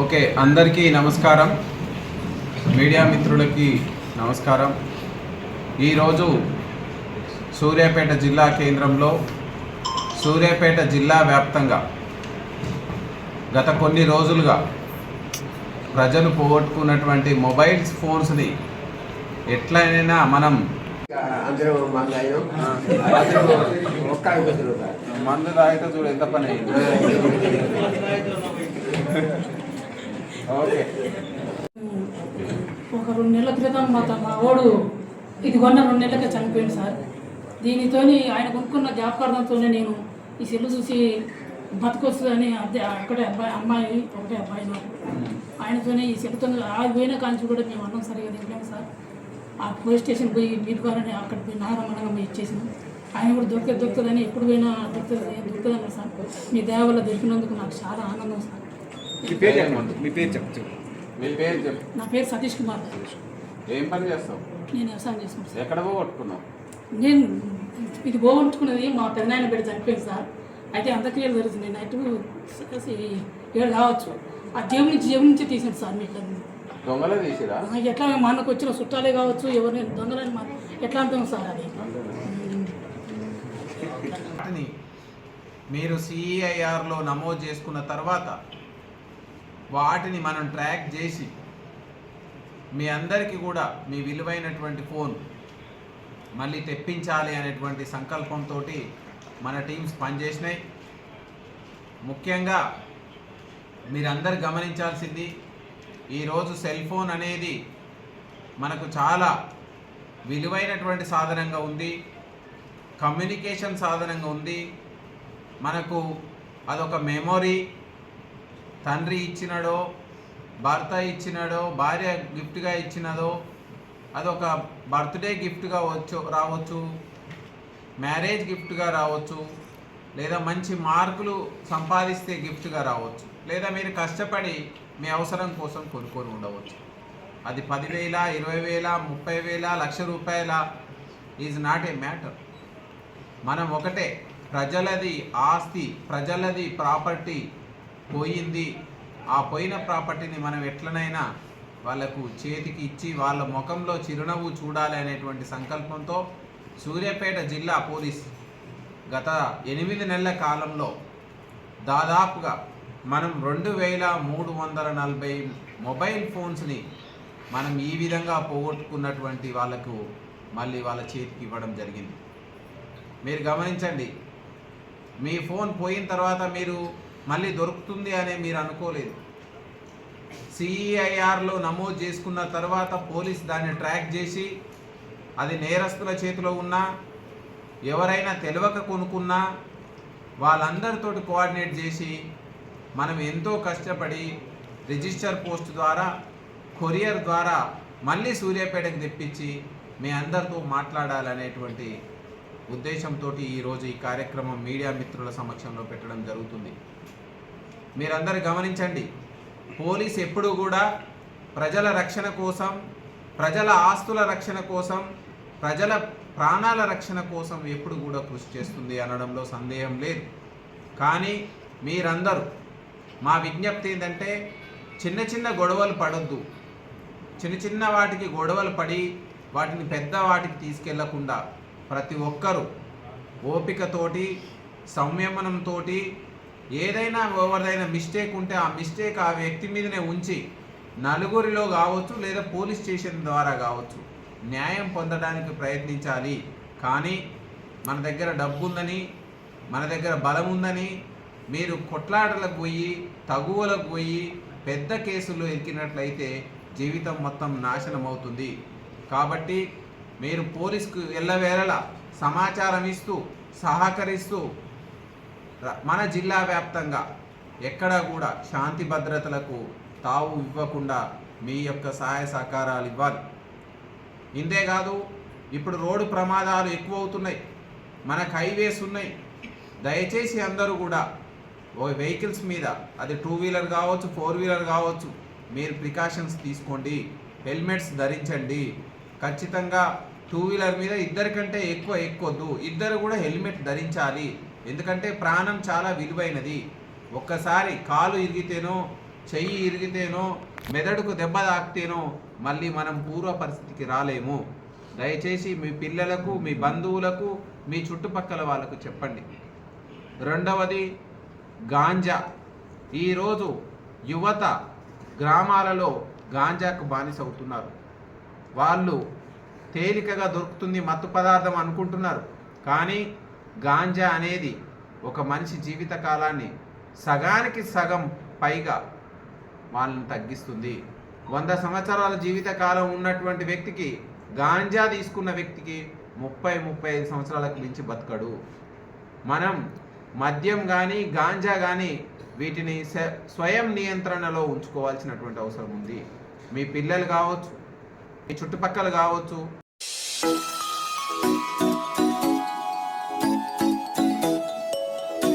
Okay అందరికీ నమస్కారం. Media మిత్రులకి నమస్కారం. ఈరోజు సూర్యాపేట జిల్లా కేంద్రంలో సూర్యాపేట జిల్లా వ్యాప్తంగా గత కొన్ని రోజులుగా ప్రజలు పోగొట్టుకున్నటువంటి మొబైల్స్ ఫోన్స్ని ఎట్లయినా మనం మందు తాగితే చూడు ఎంత పని అయింది. ఒక రెండు నెలల క్రితం మా మా ఓడు ఇది కొన్న రెండు నెలలకే చనిపోయింది సార్. దీనితోని ఆయన కొనుక్కున్న జ్ఞాపకార్థంతోనే నేను ఈ సెల్లు చూసి బతకొస్తుందని అదే అక్కడే అబ్బాయి అమ్మాయి ఒకటే అబ్బాయి నాకు. ఆయనతోనే ఈ సెల్లుతో ఆగిపోయిన పోయిన కాంచి కూడా మేము అన్నం సరిగా తినలేము సార్. ఆ పోలీస్ స్టేషన్ పోయి మీరు కావాలని అక్కడ పోయి నాగమనంగా మేము ఇచ్చేసినాం. ఆయన కూడా దొరికే దొరుకుతుందని ఎప్పుడు పోయినా దొరుకుతుంది దొరుకుతుందన్న సార్. మీ దయ వల్ల దొరికినందుకు నాకు చాలా ఆనందం మీ పేరు చెప్పండి. మీ పేరు చెప్పు చెప్పు. మీ పేరు చెప్పు. నా పేరు సతీష్ కుమార్. ఏం పని చేస్తావు? నేను వ్యవసాయం చేసుకుంటాను ఎక్కడ పోగొట్టుకున్నావు? నేను ఇది పోగొట్టుకున్నది మా పెద్దనాయన పెట్టి చనిపోయింది సార్. అయితే అంత్యక్రియలు జరుగుతుంది? నైట్ ఏడు కావచ్చు ఆ జేబు నుంచి జేబు నుంచి తీసింది సార్ మీకు అది. దొంగలే తీసిరా ఎట్లా మా అన్నకు వచ్చిన చుట్టాలే కావచ్చు ఎవరిని దొంగలని మా ఎట్లా అంటాం సార్ అది మీరు సిఈఐఆర్లో నమోదు చేసుకున్న తర్వాత వాటిని మనం ట్రాక్ చేసి మీ అందరికీ కూడా మీ విలువైనటువంటి ఫోన్ మళ్ళీ తెప్పించాలి అనేటువంటి సంకల్పంతో మన టీమ్స్ పనిచేసినాయి. ముఖ్యంగా మీరందరు గమనించాల్సింది ఈరోజు సెల్ ఫోన్ అనేది మనకు చాలా విలువైనటువంటి సాధనంగా ఉంది కమ్యూనికేషన్ సాధనంగా ఉంది. మనకు అదొక మెమొరీ తండ్రి ఇచ్చినడో భర్త ఇచ్చినడో భార్య గిఫ్ట్గా ఇచ్చినదో అదొక బర్త్డే గిఫ్ట్గా వచ్చు రావచ్చు మ్యారేజ్ గిఫ్ట్గా రావచ్చు లేదా మంచి మార్కులు సంపాదిస్తే గిఫ్ట్గా రావచ్చు లేదా మీరు కష్టపడి మీ అవసరం కోసం కొనుక్కొని ఉండవచ్చు. అది పదివేల ఇరవై వేల ముప్పై వేల లక్ష రూపాయల ఈజ్ నాట్ ఏ మ్యాటర్. మనం ఒకటే ప్రజలది ఆస్తి ప్రజలది ప్రాపర్టీ పోయింది. ఆ పోయిన ప్రాపర్టీని మనం ఎట్లనైనా వాళ్ళకు చేతికి ఇచ్చి వాళ్ళ ముఖంలో చిరునవ్వు చూడాలి అనేటువంటి సంకల్పంతో సూర్యాపేట జిల్లా పోలీస్ గత ఎనిమిది నెలల కాలంలో దాదాపుగా మనం రెండు వేల మూడు వందల నలభై మొబైల్ ఫోన్స్ని మనం ఈ విధంగా పోగొట్టుకున్నటువంటి వాళ్ళకు మళ్ళీ వాళ్ళ చేతికి ఇవ్వడం జరిగింది. మీరు గమనించండి. మీ ఫోన్ పోయిన తర్వాత మీరు మళ్ళీ దొరుకుతుంది అనే మీరు అనుకోలేదు. సిఈఐఆర్లో నమోదు చేసుకున్న తర్వాత పోలీస్ దాన్ని ట్రాక్ చేసి అది నేరస్తుల చేతిలో ఉన్నా ఎవరైనా తెలియక కొనుక్కున్నా వాళ్ళందరితోటి కోఆర్డినేట్ చేసి మనం ఎంతో కష్టపడి రిజిస్టర్ పోస్ట్ ద్వారా కొరియర్ ద్వారా మళ్ళీ సూర్యాపేటకు తెప్పించి మీ అందరితో మాట్లాడాలనేటువంటి ఉద్దేశంతో ఈరోజు ఈ కార్యక్రమం మీడియా మిత్రుల సమక్షంలో పెట్టడం జరుగుతుంది. మీరందరూ గమనించండి. పోలీస్ ఎప్పుడు కూడా ప్రజల రక్షణ కోసం ప్రజల ఆస్తుల రక్షణ కోసం ప్రజల ప్రాణాల రక్షణ కోసం ఎప్పుడు కూడా కృషి చేస్తుంది అనడంలో సందేహం లేదు. కానీ మీరందరూ మా విజ్ఞప్తి ఏంటంటే చిన్న చిన్న గొడవలు పడొద్దు. చిన్న చిన్న వాటికి గొడవలు పడి వాటిని పెద్ద వాటికి తీసుకెళ్ళకుండా ప్రతి ఒక్కరూ ఓపికతోటి సంయమనంతో ఏదైనా ఎవరిదైనా మిస్టేక్ ఉంటే ఆ మిస్టేక్ ఆ వ్యక్తి మీదనే ఉంచి నలుగురిలో కావచ్చు లేదా పోలీస్ స్టేషన్ ద్వారా కావచ్చు న్యాయం పొందడానికి ప్రయత్నించాలి. కానీ మన దగ్గర డబ్బు ఉందని మన దగ్గర బలం ఉందని మీరు కొట్లాటలకు పోయి తగువలకు పోయి పెద్ద కేసులు ఎక్కినట్లయితే జీవితం మొత్తం నాశనం అవుతుంది కాబట్టి మీరు పోలీస్కు ఎల్లవేళలా సమాచారం ఇస్తూ సహకరిస్తూ మన జిల్లా వ్యాప్తంగా ఎక్కడా కూడా శాంతి భద్రతలకు తావు ఇవ్వకుండా మీ యొక్క సహాయ సహకారాలు ఇవ్వాలి. ఇంతే కాదు ఇప్పుడు రోడ్డు ప్రమాదాలు ఎక్కువ అవుతున్నాయి మనకు హైవేస్ ఉన్నాయి. దయచేసి అందరూ కూడా ఓ వెహికల్స్ మీద అది టూ వీలర్ కావచ్చు ఫోర్ వీలర్ కావచ్చు మీరు ప్రికాషన్స్ తీసుకోండి హెల్మెట్స్ ధరించండి. ఖచ్చితంగా టూ వీలర్ మీద ఇద్దరికంటే ఎక్కువ ఎక్కొద్దు ఇద్దరు కూడా హెల్మెట్ ధరించాలి. ఎందుకంటే ప్రాణం చాలా విలువైనది. ఒక్కసారి కాలు ఇరిగితేనో చెయ్యి ఇరిగితేనో మెదడుకు దెబ్బ తాకితేనో మళ్ళీ మనం పూర్వ పరిస్థితికి రాలేము. దయచేసి మీ పిల్లలకు మీ బంధువులకు మీ చుట్టుపక్కల వాళ్ళకు చెప్పండి. రెండవది గాంజా. ఈరోజు యువత గ్రామాలలో గాంజాకు బానిస అవుతున్నారు వాళ్ళు తేలికగా దొరుకుతుంది మత్తు పదార్థం అనుకుంటున్నారు. కానీ గాంజా అనేది ఒక మనిషి జీవిత కాలాన్ని సగానికి సగం పైగా వాళ్ళని తగ్గిస్తుంది. వంద సంవత్సరాల జీవిత కాలం ఉన్నటువంటి వ్యక్తికి గాంజా తీసుకున్న వ్యక్తికి ముప్పై ముప్పై ఐదు సంవత్సరాలకు మించి బతకడు. మనం మద్యం కానీ గాంజా కానీ వీటిని స్వయం నియంత్రణలో ఉంచుకోవాల్సినటువంటి అవసరం ఉంది. మీ పిల్లలు కావచ్చు మీ చుట్టుపక్కల కావచ్చు